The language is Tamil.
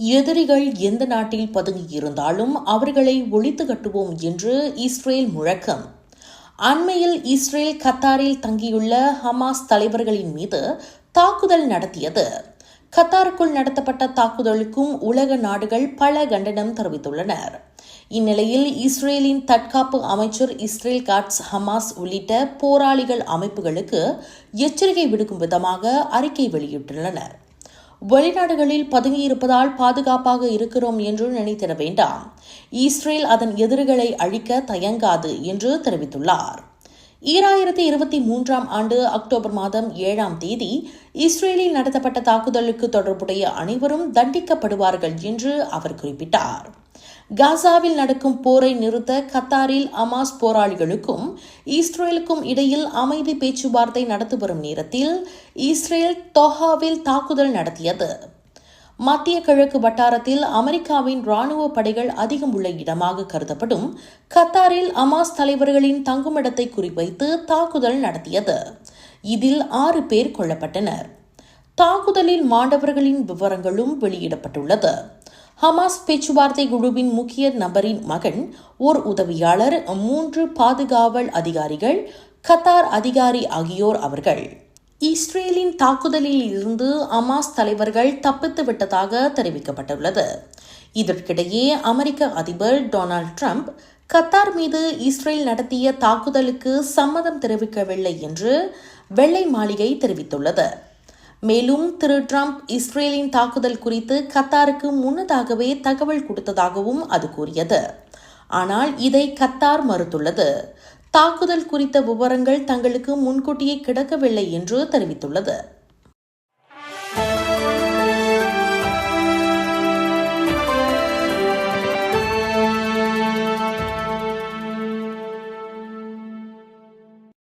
எதிரிகள் எந்த நாட்டில் பதுங்கியிருந்தாலும் அவர்களை ஒழித்து கட்டுவோம் என்று இஸ்ரேல் முழக்கம். அண்மையில் இஸ்ரேல் கத்தாரில் தங்கியுள்ள ஹமாஸ் தலைவர்களின் மீது தாக்குதல் நடத்தியது. கத்தாருக்குள் நடத்தப்பட்ட தாக்குதலுக்கும் உலக நாடுகள் பல கண்டனம் தெரிவித்துள்ளனர். இந்நிலையில் இஸ்ரேலின் தற்காப்பு அமைச்சர் இஸ்ரேல் காட்ஸ் ஹமாஸ் உள்ளிட்ட போராளிகள் அமைப்புகளுக்கு எச்சரிக்கை விடுக்கும் விதமாக அறிக்கை வெளியிட்டுள்ளனர். வெளிநாடுகளில் பதுங்கியிருப்பதால் பாதுகாப்பாக இருக்கிறோம் என்று நினைத்திட வேண்டாம். இஸ்ரேல் அதன் எதிரிகளை அழிக்க தயங்காது என்று தெரிவித்துள்ளார். ஈராயிரத்தி இருபத்தி மூன்றாம் ஆண்டு அக்டோபர் மாதம் ஏழாம் தேதி இஸ்ரேலில் நடத்தப்பட்ட தாக்குதலுக்கு தொடர்புடைய அனைவரும் தண்டிக்கப்படுவார்கள் என்று அவர் குறிப்பிட்டார். காசாவில் நடக்கும் போரை நிறுத்த கத்தாரில் அமாஸ் போராளிகளுக்கும் இஸ்ரேலுக்கும் இடையில் அமைதி பேச்சுவார்த்தை நடத்தி வரும் நேரத்தில் இஸ்ரேல் தொஹாவில் தாக்குதல் நடத்தியது. மத்திய கிழக்கு வட்டாரத்தில் அமெரிக்காவின் ராணுவ படைகள் அதிகம் உள்ள இடமாக கருதப்படும் கத்தாரில் அமாஸ் தலைவர்களின் தங்குமிடத்தை குறிவைத்து தாக்குதல் நடத்தியது. இதில் ஆறு பேர் கொல்லப்பட்டனர். தாக்குதலில் மாண்டவர்களின் விவரங்களும் வெளியிடப்பட்டுள்ளது. ஹமாஸ் பேச்சுவார்த்தை குழுவின் முக்கிய நபரின் மகன் ஓர் உதவியாளர் மூன்று பாதுகாவல் அதிகாரிகள் கத்தார் அதிகாரி ஆகியோர் அவர்கள். இஸ்ரேலின் தாக்குதலில் இருந்து அமாஸ் தலைவர்கள் தப்பித்து விட்டதாக தெரிவிக்கப்பட்டுள்ளது. இதற்கிடையே அமெரிக்க அதிபர் டொனால்ட் ட்ரம்ப் கத்தார் மீது இஸ்ரேல் நடத்திய தாக்குதலுக்கு சம்மதம் தெரிவிக்கவில்லை என்று வெள்ளை மாளிகை தெரிவித்துள்ளது. மேலும் திரு ட்ரம்ப் இஸ்ரேலின் தாக்குதல் குறித்து கத்தாருக்கு முன்னதாகவே தகவல் கொடுத்ததாகவும் அது கூறியது. ஆனால் இதை கத்தார் மறுத்துள்ளது. தாக்குதல் குறித்த விவரங்கள் தங்களுக்கு முன்கூட்டியே கிடக்கவில்லை என்று தெரிவித்துள்ளது.